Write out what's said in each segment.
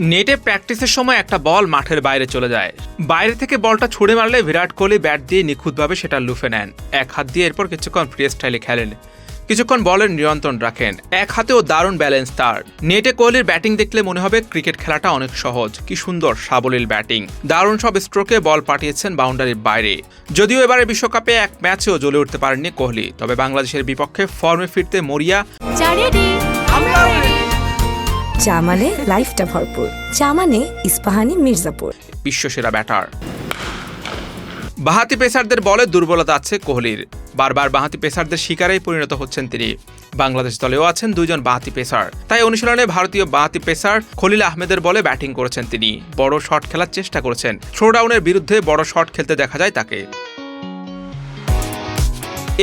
নেটে প্র্যাকটিসের সময় একটা বল মাঠের বাইরে চলে যায়। বাইরে থেকে বলটা ছুড়ে মারলে বিরাট কোহলি ব্যাট দিয়ে নিখুঁতভাবে সেটা লুফে নেন। এক হাত দিয়ে এরপর কিছুক্ষণ ফ্রি স্টাইলে খেলেন। কিছুক্ষণ বলের নিয়ন্ত্রণ রাখেন। এক হাতেও দারুণ ব্যালেন্স তার। নেটে কোহলির ব্যাটিং দেখলে মনে হবে ক্রিকেট খেলাটা অনেক সহজ। কি সুন্দর সাবলীল ব্যাটিং। দারুণ সব স্ট্রোকে বল পাঠিয়েছেন বাউন্ডারির বাইরে। যদিও এবারে বিশ্বকাপে এক ম্যাচেও জ্বলে উঠতে পারেননি কোহলি। তবে বাংলাদেশের বিপক্ষে ফর্মে ফিরতে মরিয়া চা মানে লাইফটা ভরপুর। চা মানে ইস্পাহানি মির্জাপুর। বিশ্বসেরা ব্যাটার। বাহাতি পেসারদের বলে দুর্বলতা আছে কোহলির। বারবার বাহাতি পেসারদের শিকারেই পরিণত হচ্ছেন তিনি। বাংলাদেশ দলেও আছেন দুইজন বাহাতি পেসার। তাই অনুশীলনে ভারতীয় বাহাতি পেসার খলিল আহমেদের বলে ব্যাটিং করেছেন তিনি। বড় শট খেলার চেষ্টা করেছেন। থ্রোডাউনের বিরুদ্ধে বড় শট খেলতে দেখা যায় তাকে।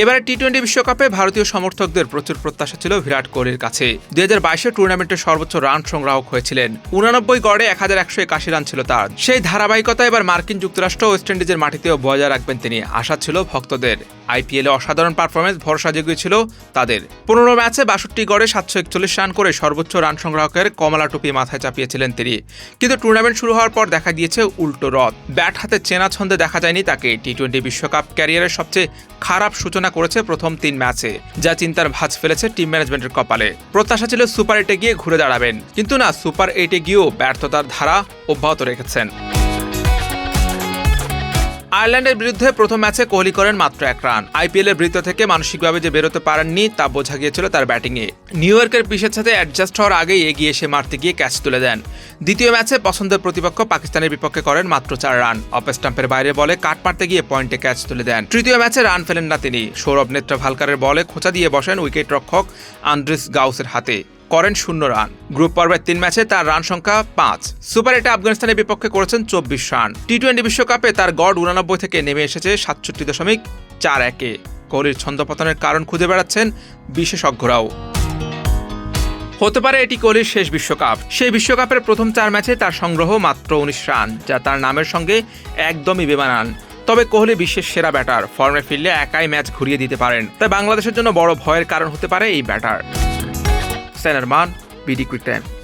এবারে টি টোয়েন্টি বিশ্বকাপে ভারতীয় সমর্থকদের প্রচুর প্রত্যাশা ছিল বিরাট কোহলির কাছে। দুই হাজার বাইশে টুর্নামেন্টের সর্বোচ্চ রান সংগ্রাহক হয়েছিলেন। উনানব্বই গড়ে এক হাজার একশো একাশি রান ছিল তার। সেই ধারাবাহিকতা এবার মার্কিন যুক্তরাষ্ট্র ওয়েস্ট ইন্ডিজের মাটিতেও বজায় রাখবেন তিনি। আশা ছিল ভক্তদের। আইপিএলে অসাধারণ পারফরমেন্স ভরসা জুগিয়েছিল তাদের। পনেরো ম্যাচে বাষট্টি গড়ে সাতশো একচল্লিশ রান করে সর্বোচ্চ রান সংগ্রাহকের কমলা টুপি মাথায় চাপিয়েছিলেন তিনি। কিন্তু টুর্নামেন্ট শুরু হওয়ার পর দেখা গিয়েছে উল্টো রথ। ব্যাট হাতে চেনা ছন্দে দেখা যায়নি তাকে। টি টোয়েন্টি বিশ্বকাপ ক্যারিয়ারের সবচেয়ে খারাপ সূচনা করেছে প্রথম তিন ম্যাচে, যা চিন্তার ভাঁজ ফেলেছে টিম ম্যানেজমেন্টের কপালে। প্রত্যাশা ছিল সুপার এইটে গিয়ে ঘুরে দাঁড়াবেন, কিন্তু না, সুপার এইটে গিয়েও ব্যর্থতার ধারা অব্যাহত রেখেছেন। আয়ারল্যান্ডের বিরুদ্ধে প্রথম ম্যাচে কোহলি করেন মাত্র এক রান। আইপিএল এর বৃত্ত থেকে মানসিকভাবে যে বেরোতে পারেননি তা বোঝা গিয়েছিল তার ব্যাটিংয়ে। নিউ ইয়র্কের পিসের সাথে অ্যাডজাস্ট হওয়ার আগেই এগিয়ে এসে মারতে গিয়ে ক্যাচ তুলে দেন। দ্বিতীয় ম্যাচে পছন্দের প্রতিপক্ষ পাকিস্তানের বিপক্ষে করেন মাত্র চার রান। অফ স্টাম্পের বাইরে বলে কাট মারতে গিয়ে পয়েন্টে ক্যাচ তুলে দেন। তৃতীয় ম্যাচে রান ফেলেন না তিনি। সৌরভ নেত্রা ভালকারের বলে খোঁচা দিয়ে বসেন উইকেট রক্ষক আন্দ্রিস গাউসের হাতে। করেন শূন্য রান। গ্রুপ পর্বের তিন ম্যাচে তার রান সংখ্যা পাঁচ। সুপার এটে আফগানিস্তানের বিপক্ষে করেছেন চব্বিশ রান। টি টোয়েন্টি বিশ্বকাপে তার গড় উনানব্বই থেকে নেমে এসেছে সাতষট্টি দশমিক চার একে। কোহলির ছন্দপতনের কারণ খুঁজে বেড়াচ্ছেন বিশেষজ্ঞরাও। হতে পারে এটি কোহলির শেষ বিশ্বকাপ। সেই বিশ্বকাপের প্রথম চার ম্যাচে তার সংগ্রহ মাত্র উনিশ রান, যা তার নামের সঙ্গে একদমই বেমানান। তবে কোহলি বিশ্বের সেরা ব্যাটার, ফর্মে ফিরলে একাই ম্যাচ ঘুরিয়ে দিতে পারেন। তাই বাংলাদেশের জন্য বড় ভয়ের কারণ হতে পারে এই batter. Senerman, BD Quick Time.